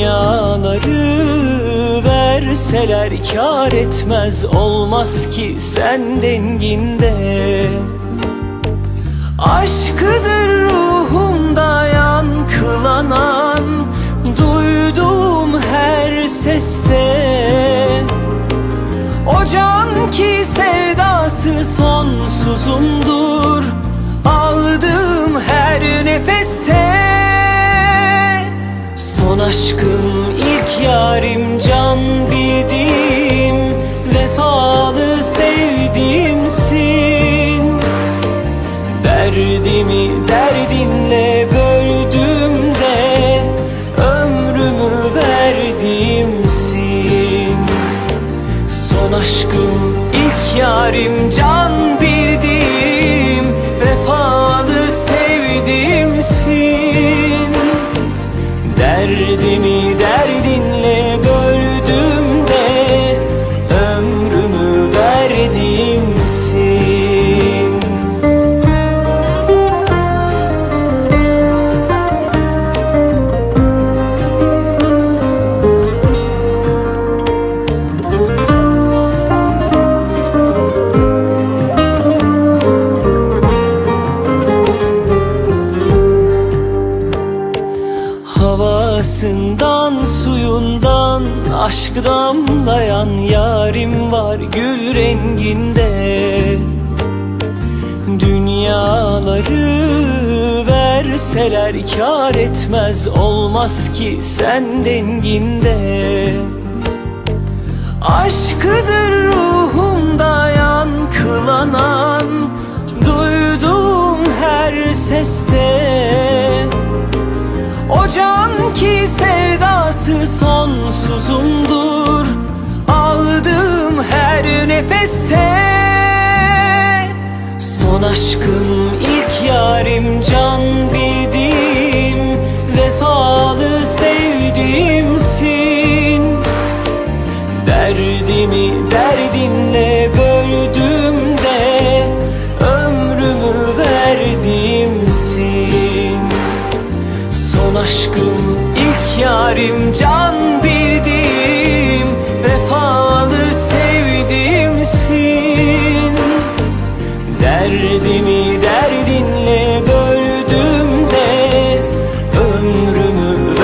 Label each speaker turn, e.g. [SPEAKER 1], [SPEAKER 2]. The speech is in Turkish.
[SPEAKER 1] Dünyaları verseler kar etmez olmaz ki sen denginde. Aşkıdır ruhumda yankılanan Duyduğum her seste. O can ki sevdası sonsuzumdur yarim can bildiğim Vefalı sevdiğimsin. Derdimi derdinle böldüğümde Ömrümü verdiğimsin. Son aşkım ilk yarim can bildiğim Vefalı sevdiğimsin. Derdimi Havasından suyundan aşk damlayan yarim var gül renginde. Dünyaları verseler kar etmez olmaz ki sen denginde. Aşkıdır ruhumda yankılanan Duyduğum her seste sonsuzumdur Aldığım her nefeste. Son aşkım ilk yarim can bildiğim Vefalı sevdiğimsin. Derdimi derdinle böldüğümde Ömrümü verdiğimsin. Son aşkım ilk yarim can Derdimi derdinle Ömrümü verdiğimsin Ömrümü